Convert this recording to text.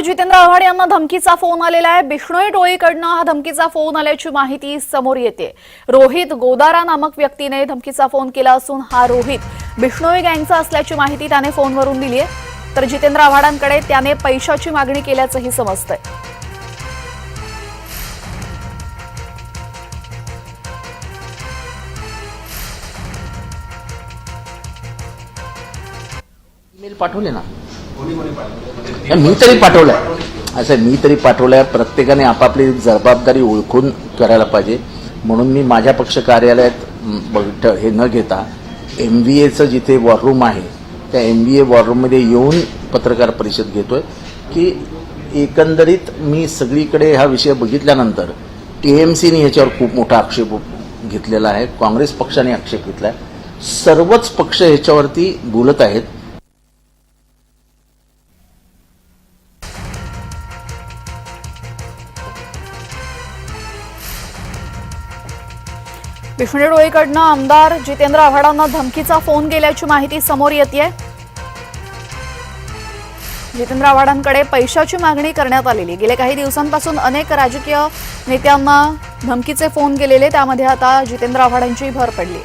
जितेंद्र आव्हाड यांना धमकीचा फोन आलेला आहे. बिष्णोई टोळीकडनं हा धमकीचा फोन आल्याची माहिती समोर येते. रोहित गोदारा नामक व्यक्तीने धमकीचा फोन केला असून हा रोहित बिष्णोई गँगचा असल्याची माहिती त्याने फोनवरून दिली आहे. तर जितेंद्र आव्हाडांकडे त्याने पैशाची मागणी केल्याचंही समजतंय. ईमेल पाठवले ना? मी तरी पाठवलंय. असं मी तरी पाठवलंय प्रत्येकाने आपापली जबाबदारी ओळखून करायला पाहिजे. म्हणून मी माझ्या पक्ष कार्यालयात बैठ हे न घेता एम बी एचं जिथे वॉररूम आहे त्या एम बी ए वॉररूममध्ये येऊन पत्रकार परिषद घेतोय की एकंदरीत मी सगळीकडे हा विषय बघितल्यानंतर टी एम सीने ह्याच्यावर खूप मोठा आक्षेप घेतलेला आहे काँग्रेस पक्षाने आक्षेप घेतला आहे सर्वच पक्ष ह्याच्यावरती बोलत आहेत. बिष्णोई डोळीकडनं आमदार जितेंद्र आव्हाडांना धमकीचा फोन गेल्याची माहिती समोर येते जितेंद्र आव्हाडांकडे पैशाची मागणी करण्यात आलेली गेल्या काही दिवसांपासून अनेक राजकीय नेत्यांना धमकीचे फोन गेलेले त्यामध्ये आता जितेंद्र आव्हाडांची भर पडली